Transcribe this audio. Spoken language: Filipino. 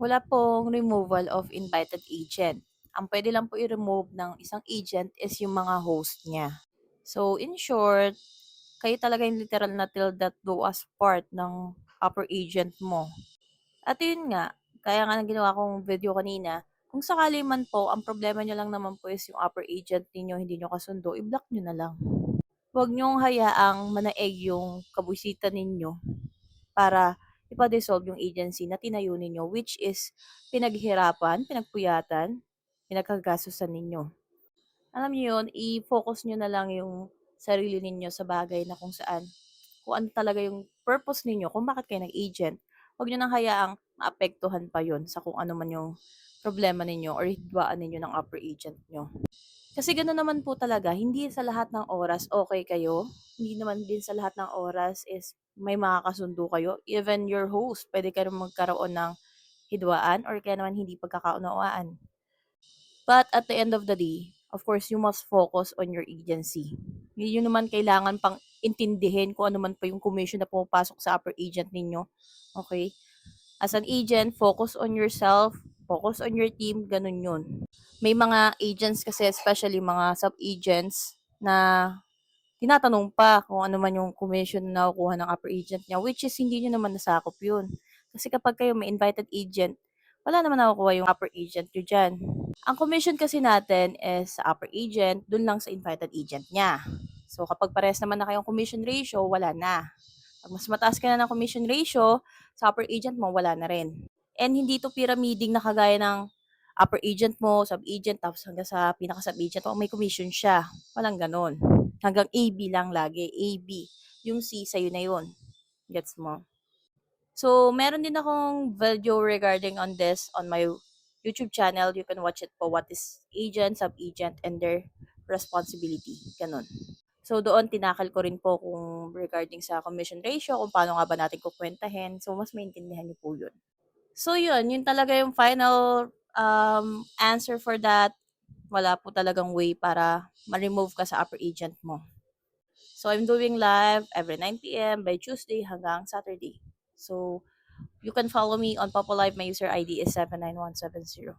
Wala pong removal of invited agent. Ang pwede lang po i-remove ng isang agent is yung mga host niya. So, in short, kayo talaga yung literal na till that do as part ng upper agent mo. At yun nga, kaya nga ng ginawa kong video kanina, kung sakali man po, ang problema nyo lang naman po is yung upper agent ninyo, hindi nyo kasundo, i-block nyo na lang. Huwag nyong hayaang manaeg yung kabusita ninyo para ipa-dissolve yung agency na tinayo ninyo, which is pinaghirapan, pinagpuyatan, pinagkagasusan ninyo. Alam niyo yun, i-focus nyo na lang yung sarili ninyo sa bagay na kung saan, kung ano talaga yung purpose ninyo, kung bakit kayo nag-agent. Huwag nyo nang hayaang maapektuhan pa yon sa kung ano man yung problema ninyo or hidwaan ninyo ng upper agent nyo. Kasi gano'n naman po talaga, hindi sa lahat ng oras okay kayo. Hindi naman din sa lahat ng oras is may makakasundo kayo. Even your host, pwede ka rin magkaroon ng hidwaan or kaya naman hindi pagkakaunawaan. But at the end of the day, of course, you must focus on your agency. Yun naman kailangan pang intindihin kung ano man pa yung commission na pumapasok sa upper agent ninyo. Okay? As an agent, focus on yourself, focus on your team, ganun yun. May mga agents kasi, especially mga sub-agents, na tinatanong pa kung ano man yung commission na nakukuha ng upper agent niya, which is hindi nyo naman nasakop yun. Kasi kapag kayo may invited agent, wala naman nakukuha yung upper agent nyo dyan. Ang commission kasi natin is sa upper agent, dun lang sa invited agent niya. So kapag pares naman na kayong commission ratio, wala na. Pag mas mataas ka na ng commission ratio, sa upper agent mo, wala na rin. And hindi to pyramiding na kagaya ng upper agent mo, sub-agent, tapos hanggang sa pinaka-sub-agent mo, may commission siya. Walang ganon. Hanggang AB lang lagi. AB. Yung C, sa'yo na yun. Gets mo? So, meron din akong video regarding on this on my YouTube channel. You can watch it po. What is agent, sub-agent, and their responsibility. Ganon. So, doon tinakal ko rin po kung regarding sa commission ratio, kung paano nga ba natin kukwentahin. So, mas maintindihan niyo po yun. So, yun. Yun talaga yung final um, answer for that. Wala po talagang way para ma-remove ka sa upper agent mo. So, I'm doing live every 9 p.m. by Tuesday hanggang Saturday. So, you can follow me on Popo Live. My user ID is 79170.